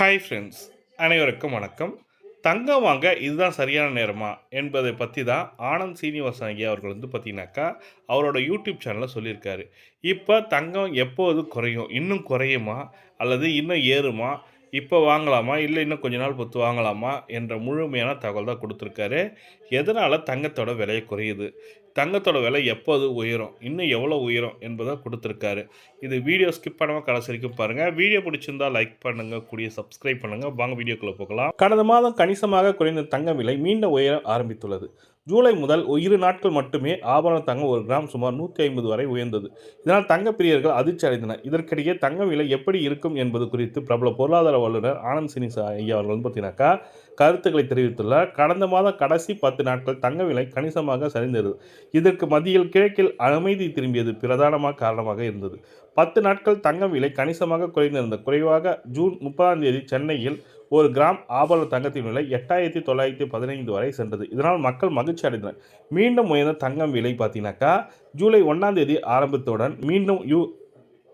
Hi friends அனைவருக்கும் வணக்கம். தங்கம் வாங்க இதுதான் சரியான நேரமா என்பதை பற்றி தான் ஆனந்த் சீனிவாசன் ஐயா அவர்கள் வந்து பார்த்தீங்கன்னாக்கா அவரோட யூடியூப் சேனலில் சொல்லியிருக்காரு. இப்போ தங்கம் எப்போது குறையும்? இன்னும் குறையுமா? அல்லது இன்னும் ஏறுமா? இப்போ வாங்கலாமா? இல்லை இன்னும் கொஞ்ச நாள் பொறுத்து வாங்கலாமா? என்ற முழுமையான தகவல் தான் கொடுத்துருக்காரு. எதனால் தங்கத்தோட விலை குறையுது? தங்கத்தோட விலை எப்போது உயரும்? இன்னும் எவ்வளோ உயரும் என்பதை கொடுத்துருக்காரு. இது வீடியோ ஸ்கிப் பண்ணாமல் கடைசி வரைக்கும் பாருங்கள் வீடியோ பிடிச்சிருந்தா லைக் பண்ணுங்கள் கூடிய சப்ஸ்கிரைப் பண்ணுங்கள் வாங்க வீடியோக்குள்ளே போகலாம். கடந்த மாதம் கணிசமாக குறைந்த தங்க விலை மீண்டும் உயர ஆரம்பித்துள்ளது. ஜூலை முதல் இரு நாட்கள் மட்டுமே ஆபரண தங்கம் ஒரு கிராம் சுமார் நூற்றி ஐம்பது வரை உயர்ந்தது. இதனால் தங்க பிரியர்கள் அதிர்ச்சி அடைந்தனர். இதற்கிடையே தங்க விலை எப்படி இருக்கும் என்பது குறித்து பிரபல பொருளாதார வல்லுநர் ஆனந்த் சினி ஐயா அவர்கள் வந்து பார்த்தீங்கன்னாக்கா கருத்துக்களை தெரிவித்துள்ளார். கடந்த மாதம் கடைசி பத்து நாட்கள் தங்க விலை கணிசமாக சரிந்தது. இதற்கு மத்தியில் கிழக்கில் அமைதி திரும்பியது பிரதானமாக காரணமாக இருந்தது. பத்து நாட்கள் தங்கம் விலை கணிசமாக குறைந்திருந்த குறைவாக ஜூன் முப்பதாம் தேதி சென்னையில் ஒரு கிராம் ஆபரண தங்கத்தின் விலை எட்டாயிரத்தி தொள்ளாயிரத்தி பதினைந்து வரை சென்றது. இதனால் மக்கள் மகிழ்ச்சி அடைந்தனர். மீண்டும் உயர்ந்த தங்கம் விலை பார்த்தீங்கன்னாக்கா ஜூலை ஒன்றாம் தேதி ஆரம்பத்துடன் மீண்டும் யூ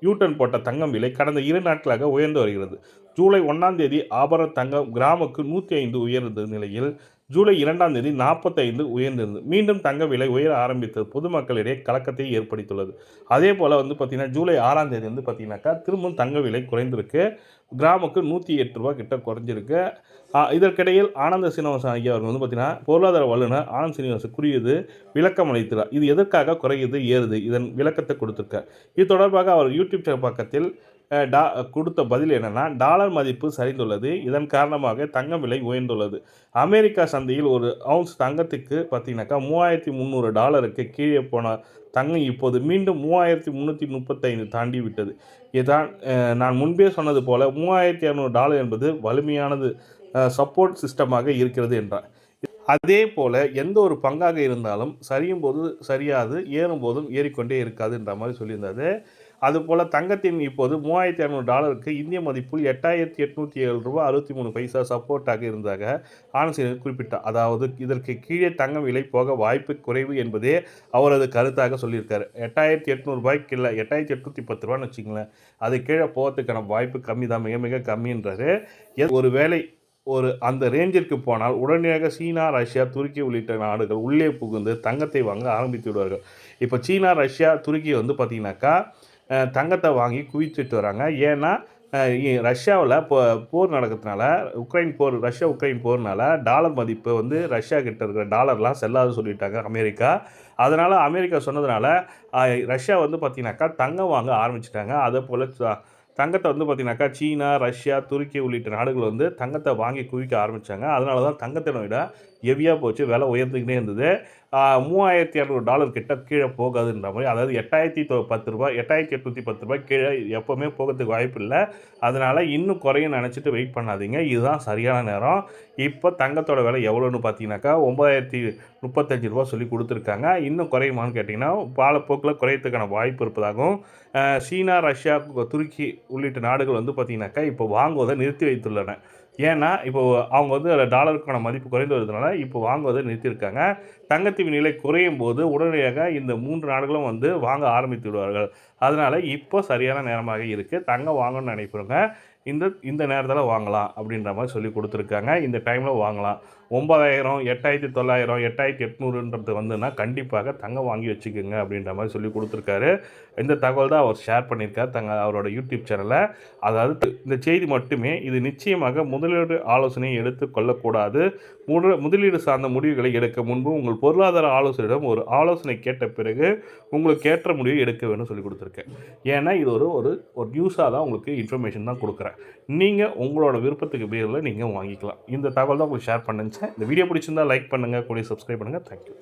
யூட்டன் போட்ட தங்கம் விலை கடந்த இரு நாட்களாக உயர்ந்து வருகிறது. ஜூலை ஒன்றாம் தேதி ஆபர தங்கம் கிராமுக்கு நூற்றி ஐந்து உயர்ந்த நிலையில் ஜூலை இரண்டாம் தேதி நாற்பத்தைந்து உயர்ந்திருந்தது மீண்டும் தங்க விலை உயர ஆரம்பித்தது. பொதுமக்களிடையே கலக்கத்தை ஏற்படுத்தியுள்ளது. அதே போல் வந்து பார்த்திங்கன்னா ஜூலை ஆறாம் தேதி வந்து பார்த்திங்கனாக்கா திரும்பவும் தங்க விலை குறைந்திருக்கு. கிராமுக்கு நூற்றி எட்டு ரூபா கிட்ட குறைஞ்சிருக்கு. இதற்கிடையில் ஆனந்த சீனிவாசன் ஐயா அவர்கள் வந்து பார்த்திங்கன்னா பொருளாதார வல்லுநர் ஆனந்த் சீனிவாசன் குறியது விளக்கம் அளித்துள்ளார். இது எதற்காக குறையுது ஏறுது இதன் விளக்கத்தை கொடுத்துருக்கார். இது தொடர்பாக அவர் யூடியூப் பக்கத்தில் டா கொடுத்த பதில் என்னென்னா டாலர் மதிப்பு சரிந்துள்ளது. இதன் காரணமாக தங்கம் விலை உயர்ந்துள்ளது. அமெரிக்கா சந்தையில் ஒரு அவுன்ஸ் தங்கத்துக்கு பார்த்தீங்கன்னாக்கா மூவாயிரத்தி முந்நூறு டாலருக்கு கீழே போன தங்கம் இப்போது மீண்டும் மூவாயிரத்தி முந்நூற்றி முப்பத்தைந்து தாண்டி விட்டது. இதான் நான் முன்பே சொன்னது போல் மூவாயிரத்தி இரநூறு டாலர் என்பது வலிமையானது சப்போர்ட் சிஸ்டமாக இருக்கிறது என்றார். அதே போல் எந்த ஒரு பங்காக இருந்தாலும் சரியும் போது சரியாது ஏறும் போதும் ஏறிக்கொண்டே இருக்காதுன்ற மாதிரி சொல்லியிருந்தது அதுபோல் தங்கத்தின் இப்போது மூவாயிரத்தி இரநூறு டாலருக்கு இந்திய மதிப்பில் எட்டாயிரத்தி எட்நூற்றி ஏழு ரூபா அறுபத்தி மூணு பைசா சப்போர்ட்டாக இருந்தாக ஆனசீனர் குறிப்பிட்டார். அதாவது இதற்கு கீழே தங்கம் விலை போக வாய்ப்பு குறைவு என்பதே அவரது கருத்தாக சொல்லியிருக்காரு. எட்டாயிரத்தி எட்நூறுபாய்க்கு இல்லை எட்டாயிரத்தி எட்நூற்றி பத்து ரூபான்னு வச்சுங்களேன் அது கீழே போகிறதுக்கான வாய்ப்பு கம்மி தான் மிக மிக கம்மின்றாரு. ஒரு வேலை ஒரு அந்த ரேஞ்சிற்கு போனால் உடனடியாக சீனா ரஷ்யா துருக்கி உள்ளிட்ட நாடுகள் உள்ளே புகுந்து தங்கத்தை வாங்க ஆரம்பித்து விடுவார்கள். இப்போ சீனா ரஷ்யா துருக்கி வந்து பார்த்திங்கனாக்கா தங்கத்தை வாங்கி குவிச்சிட்டு வராங்க. ஏன்னா ரஷ்யாவில் இப்போ போர் நடக்கிறதுனால உக்ரைன் போர் ரஷ்யா உக்ரைன் போர்னால டாலர் மதிப்பு வந்து ரஷ்யா கிட்ட இருக்கிற டாலர்லாம் செல்லாது சொல்லிட்டாங்க அமெரிக்கா. அதனால் அமெரிக்கா சொன்னதுனால ரஷ்யா வந்து பார்த்திங்கனாக்கா தங்கம் வாங்க ஆரம்பிச்சிட்டாங்க. அதே போல் தங்கத்தை வந்து பார்த்திங்கனாக்கா சீனா ரஷ்யா துருக்கி உள்ளிட்ட நாடுகள் வந்து தங்கத்தை வாங்கி குவிக்க ஆரம்பித்தாங்க அதனால தான் தங்கத்தினோட விட ஹெவியாக போச்சு விலை உயர்ந்துக்கிட்டே இருந்தது. மூவாயிரத்தி இரநூறு டாலர் கிட்ட கீழே போகாதுன்ற மாதிரி அதாவது எட்டாயிரத்தி பத்து ரூபாய் எட்டாயிரத்தி எட்நூற்றி பத்து ரூபாய் கீழே எப்போவுமே போகிறதுக்கு வாய்ப்பு இல்லை. அதனால் இன்னும் குறையும் நினச்சிட்டு வெயிட் பண்ணாதீங்க. இதுதான் சரியான நேரம். இப்போ தங்கத்தோட விலை எவ்வளோன்னு பார்த்தீங்கன்னாக்கா ஒம்பதாயிரத்தி முப்பத்தஞ்சு ரூபா சொல்லி கொடுத்துருக்காங்க. இன்னும் குறையுமான்னு கேட்டிங்கன்னா பாலப்போக்கில் குறையத்துக்கான வாய்ப்பு இருப்பதாகவும் சீனா ரஷ்யா துருக்கி உள்ளிட்ட நாடுகள் வந்து பார்த்திங்கனாக்கா இப்போ வாங்குவதை நிறுத்தி வைத்துள்ளன. ஏன்னா இப்போ அவங்க வந்து டாலருக்கான மதிப்பு குறைந்து வருதுனால இப்போ வாங்குவதை நிறுத்தியிருக்காங்க. தங்கத்தின் நிலை குறையும் போது உடனடியாக இந்த மூன்று நாடுகளும் வந்து வாங்க ஆரம்பித்து விடுவார்கள். அதனால் இப்போ சரியான நேரமாக இருக்குது தங்கம் வாங்கணும்னு நினைக்கிறோங்க இந்த இந்த நேரத்தில் வாங்கலாம் அப்படின்ற மாதிரி சொல்லி கொடுத்துருக்காங்க. இந்த டைமில் வாங்கலாம். ஒம்பதாயிரம் எட்டாயிரத்தி தொள்ளாயிரம் எட்டாயிரத்தி எட்நூறுன்றது வந்துன்னா கண்டிப்பாக தங்கம் வாங்கி வச்சுக்கோங்க அப்படின்ற மாதிரி சொல்லி கொடுத்துருக்காரு. இந்த தகவல் தான் அவர் ஷேர் பண்ணியிருக்கார். தங்க அவரோட யூடியூப் சேனலில் அதாவது இந்த செய்தி மட்டுமே இது நிச்சயமாக முதலீடு ஆலோசனை எடுத்து கொள்ளக்கூடாது. முதலீடு சார்ந்த முடிவுகளை எடுக்க முன்பு உங்கள் பொருளாதார ஆலோசனையிடம் ஒரு ஆலோசனை கேட்ட பிறகு உங்களுக்கு ஏற்ற முடிவை எடுக்க வேண்டும் சொல்லி கொடுத்துருக்கேன். ஏன்னா இது ஒரு ஒரு ஒரு நியூஸாக தான் உங்களுக்கு இன்ஃபர்மேஷன் தான் கொடுக்குறேன். நீங்கள் உங்களோட விருப்பத்துக்கு பேரில் நீங்கள் வாங்கிக்கலாம். இந்த தகவல் தான் உங்களுக்கு ஷேர் பண்ணுச்சு இந்த வீடியோ பிடிச்சிருந்தால் லைக் பண்ணுங்கள் கூட சப்ஸ்கிரைப் பண்ணுங்கள் தேங்க்யூ